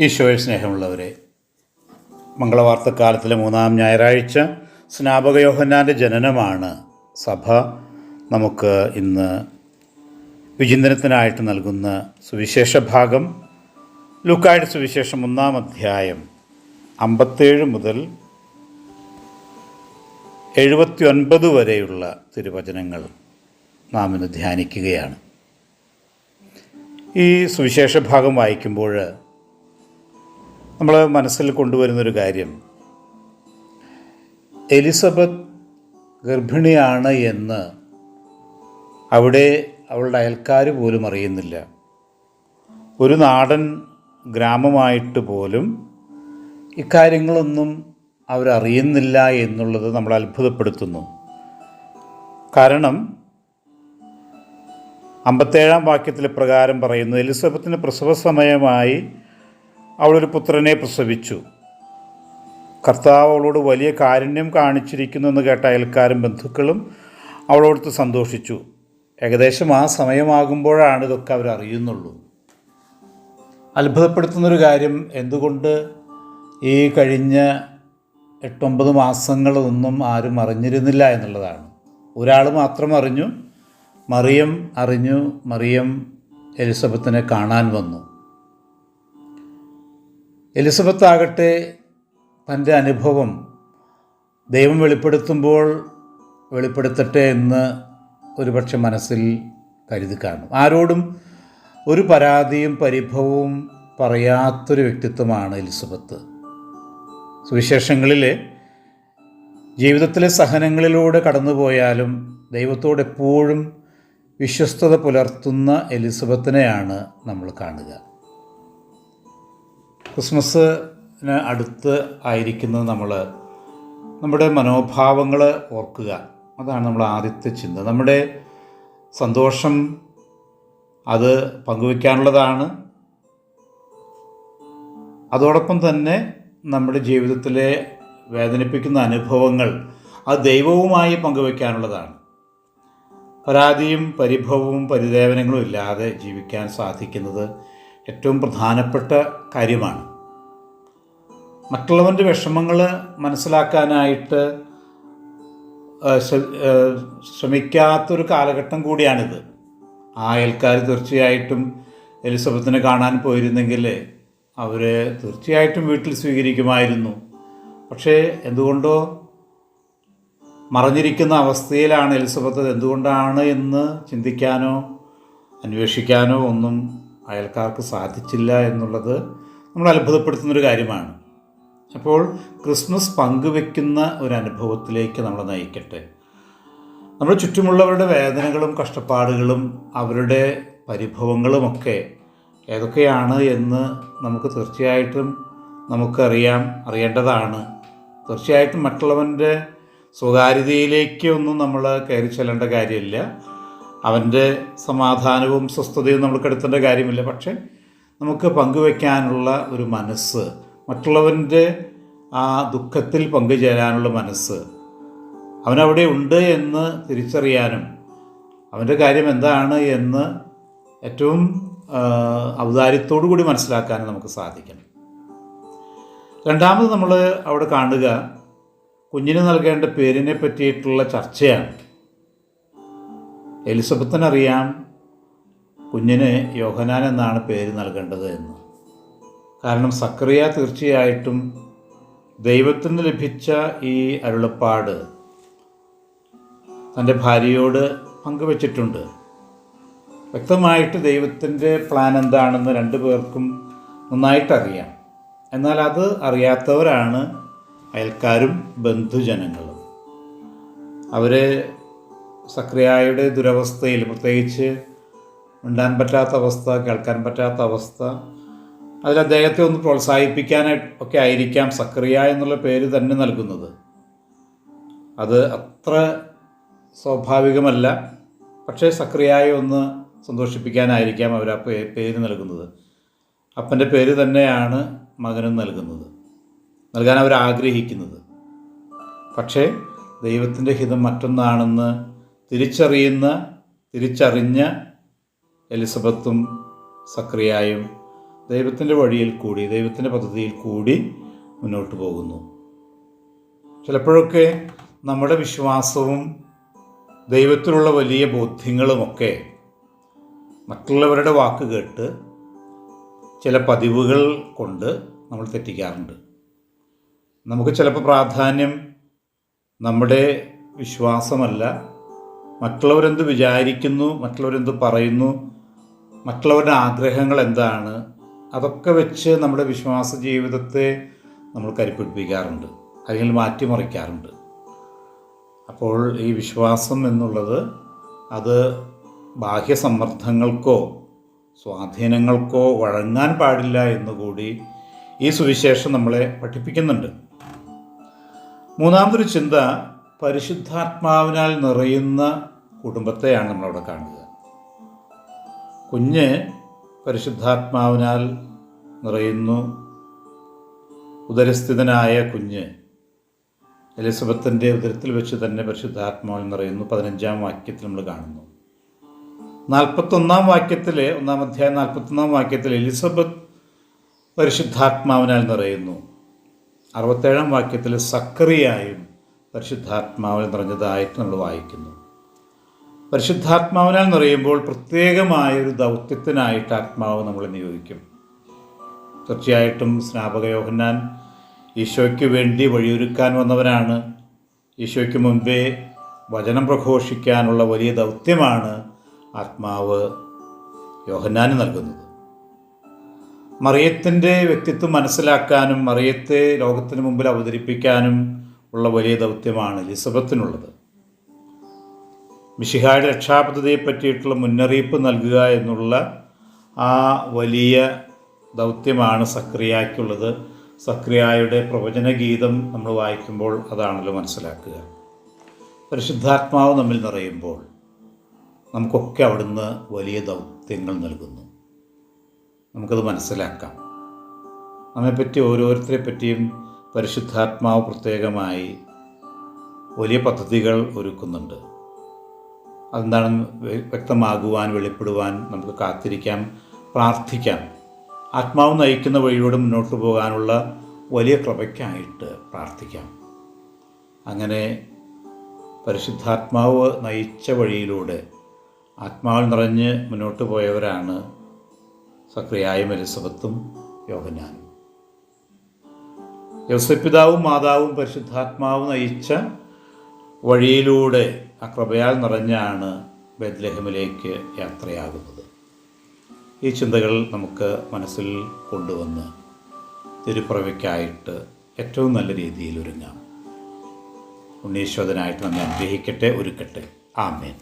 ഈശോയെ സ്നേഹമുള്ളവരെ മംഗളവാർത്തക്കാലത്തിലെ മൂന്നാം ഞായറാഴ്ച സ്നാപക യോഹന്നാന്റെ ജനനമാണ് സഭ. നമുക്ക് ഇന്ന് വിചിന്തനത്തിനായിട്ട് നൽകുന്ന സുവിശേഷ ഭാഗം ലൂക്കായുടെ സുവിശേഷം ഒന്നാം അധ്യായം അമ്പത്തേഴ് മുതൽ എഴുപത്തി ഒൻപത് വരെയുള്ള തിരുവചനങ്ങൾ നാം ഇന്ന് ധ്യാനിക്കുകയാണ്. ഈ സുവിശേഷ ഭാഗം വായിക്കുമ്പോൾ നമ്മൾ മനസ്സിൽ കൊണ്ടുവരുന്നൊരു കാര്യം. എലിസബത്ത് ഗർഭിണിയാണ് എന്ന് അവിടെ അവളുടെ അയൽക്കാർ പോലും അറിയുന്നില്ല. ഒരു നാടൻ ഗ്രാമമായിട്ട് പോലും ഇക്കാര്യങ്ങളൊന്നും അവരറിയുന്നില്ല എന്നുള്ളത് നമ്മൾ അത്ഭുതപ്പെടുത്തുന്നു. കാരണം അമ്പത്തേഴാം വാക്യത്തിലെ പ്രകാരം പറയുന്നു എലിസബത്തിന് പ്രസവ സമയമായി അവളൊരു പുത്രനെ പ്രസവിച്ചു. കർത്താവ് അവളോട് വലിയ കാരുണ്യം കാണിച്ചിരിക്കുന്നു എന്ന് കേട്ട അയൽക്കാരും ബന്ധുക്കളും അവളോടത്ത് സന്തോഷിച്ചു. ഏകദേശം ആ സമയമാകുമ്പോഴാണ് ഇതൊക്കെ അവർ അറിയുന്നുള്ളൂ. അത്ഭുതപ്പെടുത്തുന്നൊരു കാര്യം എന്തുകൊണ്ട് ഈ കഴിഞ്ഞ എട്ടൊമ്പത് മാസങ്ങളൊന്നും ആരും അറിഞ്ഞിരുന്നില്ല എന്നുള്ളതാണ്. ഒരാൾ മാത്രം അറിഞ്ഞു മറിയം അറിഞ്ഞു മറിയം എലിസബത്തിനെ കാണാൻ വന്നു. എലിസബത്ത് ആകട്ടെ തന്റെ അനുഭവം ദൈവം വെളിപ്പെടുത്തുമ്പോൾ വെളിപ്പെടുത്തട്ടെ എന്ന് ഒരുപക്ഷെ മനസ്സിൽ കരുതി കാണും. ആരോടും ഒരു പരാതിയും പരിഭവവും പറയാത്തൊരു വ്യക്തിത്വമാണ് എലിസബത്ത്. സുവിശേഷങ്ങളിലെ ജീവിതത്തിലെ സഹനങ്ങളിലൂടെ കടന്നുപോയാലും ദൈവത്തോട് എപ്പോഴും വിശ്വസ്തത പുലർത്തുന്ന എലിസബത്തിനെയാണ് നമ്മൾ കാണുക. ക്രിസ്മസിന് അടുത്ത് ആയിരിക്കുന്നത് നമ്മൾ നമ്മുടെ മനോഭാവങ്ങൾ ഓർക്കുക. അതാണ് നമ്മൾ ആദ്യത്തെ ചിന്ത. നമ്മുടെ സന്തോഷം അത് പങ്കുവയ്ക്കാനുള്ളതാണ് അതോടൊപ്പം തന്നെ നമ്മുടെ ജീവിതത്തിലെ വേദനിപ്പിക്കുന്ന അനുഭവങ്ങൾ അത് ദൈവവുമായി പങ്കുവയ്ക്കാനുള്ളതാണ് പരാതിയും പരിഭവവും പരിദേവനങ്ങളും ഇല്ലാതെ ജീവിക്കാൻ സാധിക്കുന്നത് ഏറ്റവും പ്രധാനപ്പെട്ട കാര്യമാണ്. മറ്റുള്ളവന്റെ വിഷമങ്ങൾ മനസ്സിലാക്കാനായിട്ട് ശ്രമിക്കാത്തൊരു കാലഘട്ടം കൂടിയാണിത്. ആ അയൽക്കാർ തീർച്ചയായിട്ടും എലിസബത്തിനെ കാണാൻ പോയിരുന്നെങ്കിൽ അവരെ തീർച്ചയായിട്ടും വീട്ടിൽ സ്വീകരിക്കുമായിരുന്നു. പക്ഷേ എന്തുകൊണ്ടോ മറഞ്ഞിരിക്കുന്ന അവസ്ഥയിലാണ് എലിസബത്ത്. എന്തുകൊണ്ടാണ് എന്ന് ചിന്തിക്കാനോ അന്വേഷിക്കാനോ ഒന്നും അയൽക്കാർക്ക് സാധിച്ചില്ല എന്നുള്ളത് നമ്മൾ അത്ഭുതപ്പെടുത്തുന്നൊരു കാര്യമാണ്. അപ്പോൾ ക്രിസ്മസ് പങ്കുവെക്കുന്ന ഒരു അനുഭവത്തിലേക്ക് നമ്മൾ നയിക്കട്ടെ. നമ്മുടെ ചുറ്റുമുള്ളവരുടെ വേദനകളും കഷ്ടപ്പാടുകളും അവരുടെ പരിഭവങ്ങളുമൊക്കെ ഏതൊക്കെയാണ് എന്ന് നമുക്ക് തീർച്ചയായിട്ടും നമുക്കറിയാം അറിയേണ്ടതാണ്. തീർച്ചയായിട്ടും മറ്റുള്ളവന്റെ സ്വകാര്യതയിലേക്ക് ഒന്നും നമ്മൾ കയറി ചെല്ലേണ്ട കാര്യമില്ല. അവന്റെ സമാധാനവും സ്വസ്ഥതയും നമ്മൾ കെടുത്തേണ്ട കാര്യമില്ല. പക്ഷേ നമുക്ക് പങ്കുവെക്കാനുള്ള ഒരു മനസ്സ് മറ്റുള്ളവന്റെ ആ ദുഃഖത്തിൽ പങ്കുചേരാനുള്ള മനസ്സ് അവനവിടെ ഉണ്ട് എന്ന് തിരിച്ചറിയാനും അവന്റെ കാര്യം എന്താണ് എന്ന് ഏറ്റവും ഔദാര്യത്തോടു കൂടി മനസ്സിലാക്കാനും നമുക്ക് സാധിക്കണം. രണ്ടാമത് നമ്മൾ അവിടെ കാണുക കുഞ്ഞിന് നൽകേണ്ട പേരിനെ പറ്റിയിട്ടുള്ള ചർച്ചയാണ്. എലിസബത്തിനറിയാം കുഞ്ഞിന് യോഹനാൻ എന്നാണ് പേര് നൽകേണ്ടത് എന്ന്. കാരണം സക്രിയ തീർച്ചയായിട്ടും ദൈവത്തിന് ലഭിച്ച ഈ അരുളപ്പാട് തന്റെ ഭാര്യയോട് പങ്കുവച്ചിട്ടുണ്ട്. വ്യക്തമായിട്ട് ദൈവത്തിന്റെ പ്ലാൻ എന്താണെന്ന് രണ്ടു പേർക്കും നന്നായിട്ടറിയാം. എന്നാൽ അത് അറിയാത്തവരാണ് അയൽക്കാരും ബന്ധുജനങ്ങളും. അവർ സക്രിയായുടെ ദുരവസ്ഥയിൽ പ്രത്യേകിച്ച് ഉണ്ടാൻ പറ്റാത്ത അവസ്ഥ കേൾക്കാൻ പറ്റാത്ത അവസ്ഥ. അതിൽ അദ്ദേഹത്തെ ഒന്ന് പ്രോത്സാഹിപ്പിക്കാനായിട്ട് ഒക്കെ ആയിരിക്കാം സക്രിയ എന്നുള്ള പേര് തന്നെ നൽകുന്നത്. അത് അത്ര സ്വാഭാവികമല്ല. പക്ഷേ സക്രിയായി ഒന്ന് സന്തോഷിപ്പിക്കാനായിരിക്കാം അവർ ആ പേര് നൽകുന്നത്. അപ്പന്റെ പേര് തന്നെയാണ് മകനും നൽകുന്നത്. നൽകാൻ അവർ ആഗ്രഹിക്കുന്നത്. പക്ഷേ ദൈവത്തിന്റെ ഹിതം മറ്റൊന്നാണെന്ന് തിരിച്ചറിയുന്ന തിരിച്ചറിഞ്ഞ എലിസബത്തും സക്രിയായും ദൈവത്തിന്റെ വഴിയിൽ കൂടി ദൈവത്തിന്റെ പദ്ധതിയിൽ കൂടി മുന്നോട്ട് പോകുന്നു. ചിലപ്പോഴൊക്കെ നമ്മുടെ വിശ്വാസവും ദൈവത്തിലുള്ള വലിയ ബോധ്യങ്ങളുമൊക്കെ മറ്റുള്ളവരുടെ വാക്ക് കേട്ട് ചില പതിവുകൾ കൊണ്ട് നമ്മൾ തെറ്റിക്കാറുണ്ട്. നമുക്ക് ചിലപ്പോൾ പ്രാധാന്യം നമ്മുടെ വിശ്വാസമല്ല മറ്റുള്ളവരെന്ത് വിചാരിക്കുന്നു മറ്റുള്ളവരെന്ത് പറയുന്നു മറ്റുള്ളവരുടെ ആഗ്രഹങ്ങൾ എന്താണ് അതൊക്കെ വെച്ച് നമ്മുടെ വിശ്വാസ ജീവിതത്തെ നമ്മൾ കരിപ്പിടിപ്പിക്കാറുണ്ട് അല്ലെങ്കിൽ മാറ്റിമറിക്കാറുണ്ട്. അപ്പോൾ ഈ വിശ്വാസം എന്നുള്ളത് അത് ബാഹ്യ സമ്മർദ്ദങ്ങൾക്കോ സ്വാധീനങ്ങൾക്കോ വഴങ്ങാൻ പാടില്ല എന്നുകൂടി ഈ സുവിശേഷം നമ്മളെ പഠിപ്പിക്കുന്നുണ്ട്. മൂന്നാമതൊരു ചിന്ത പരിശുദ്ധാത്മാവിനാൽ നിറയുന്ന കുടുംബത്തെയാണ് നമ്മളവിടെ കാണുന്നത്. കുഞ്ഞ് പരിശുദ്ധാത്മാവിനാൽ നിറയുന്നു. ഉദരസ്ഥിതനായ കുഞ്ഞ് എലിസബത്തിന്റെ ഉദരത്തിൽ വെച്ച് തന്നെ പരിശുദ്ധാത്മാവിൽ നിറയുന്നു. പതിനഞ്ചാം വാക്യത്തിൽ നമ്മൾ കാണുന്നു. നാൽപ്പത്തൊന്നാം വാക്യത്തിൽ ഒന്നാം അധ്യായം നാൽപ്പത്തൊന്നാം വാക്യത്തിൽ എലിസബത്ത് പരിശുദ്ധാത്മാവിനാൽ നിറയുന്നു. അറുപത്തേഴാം വാക്യത്തിൽ സക്രിയായും പരിശുദ്ധാത്മാവിൽ നിറഞ്ഞതായിട്ട് നമ്മൾ വായിക്കുന്നു. പരിശുദ്ധാത്മാവിനാൽ നിറയുമ്പോൾ പ്രത്യേകമായ ഒരു ദൗത്യത്തിനായിട്ട് ആത്മാവ് നമ്മളെ നിയോഗിക്കും. തീർച്ചയായിട്ടും സ്നാപക യോഹന്നാൻ ഈശോയ്ക്ക് വേണ്ടി വഴിയൊരുക്കാൻ വന്നവനാണ്. ഈശോയ്ക്ക് മുൻപേ വചനം പ്രഘോഷിക്കാനുള്ള വലിയ ദൗത്യമാണ് ആത്മാവ് യോഹന്നാന് നൽകുന്നത്. മറിയത്തിന്റെ വ്യക്തിത്വം മനസ്സിലാക്കാനും മറിയത്തെ ലോകത്തിന് മുമ്പിൽ അവതരിപ്പിക്കാനും ഉള്ള വലിയ ദൗത്യമാണ് എലിസബത്തിനുള്ളത്. മിഷിഹായുടെ രക്ഷാപദ്ധതിയെ പറ്റിയിട്ടുള്ള മുന്നറിയിപ്പ് നൽകുക എന്നുള്ള ആ വലിയ ദൗത്യമാണ് സക്രിയയ്ക്കുള്ളത്. സക്രിയായുടെ പ്രവചനഗീതം നമ്മൾ വായിക്കുമ്പോൾ അതാണല്ലോ മനസ്സിലാക്കുക. പരിശുദ്ധാത്മാവ് നമ്മിൽ നിറയുമ്പോൾ നമുക്കൊക്കെ അവിടുന്ന് വലിയ ദൗത്യങ്ങൾ നൽകുന്നു. നമുക്കത് മനസ്സിലാക്കാം. നമ്മെപ്പറ്റി ഓരോരുത്തരെ പറ്റിയും പരിശുദ്ധാത്മാവ് പ്രത്യേകമായി വലിയ പദ്ധതികൾ ഒരുക്കുന്നുണ്ട്. അതെന്താണെന്ന് വ്യ- വ്യക്തമാകുവാൻ വെളിപ്പെടുവാൻ നമുക്ക് കാത്തിരിക്കാം പ്രാർത്ഥിക്കാം. ആത്മാവ് നയിക്കുന്ന വഴിയോട് മുന്നോട്ട് പോകാനുള്ള വലിയ കൃപയ്ക്കായിട്ട് പ്രാർത്ഥിക്കാം. അങ്ങനെ പരിശുദ്ധാത്മാവ് നയിച്ച വഴിയിലൂടെ ആത്മാവിൽ നിറഞ്ഞ് മുന്നോട്ട് പോയവരാണ് സക്രിയായും എലിസബത്തും യോഹനാനും യോസപിതാവും മാതാവും പരിശുദ്ധാത്മാവ് നയിച്ച വഴിയിലൂടെ ആ കൃപയാൽ നിറഞ്ഞാണ് ബദ്ലഹമിലേക്ക് യാത്രയാകുന്നത്. ഈ ചിന്തകൾ നമുക്ക് മനസ്സിൽ കൊണ്ടുവന്ന് തിരുപ്പുറവയ്ക്കായിട്ട് ഏറ്റവും നല്ല രീതിയിൽ ഒരുങ്ങാം. ഉണ്ണീശ്വരനായിട്ട് നമ്മെ അനുഗ്രഹിക്കട്ടെ ഒരുക്കട്ടെ. ആമേൻ.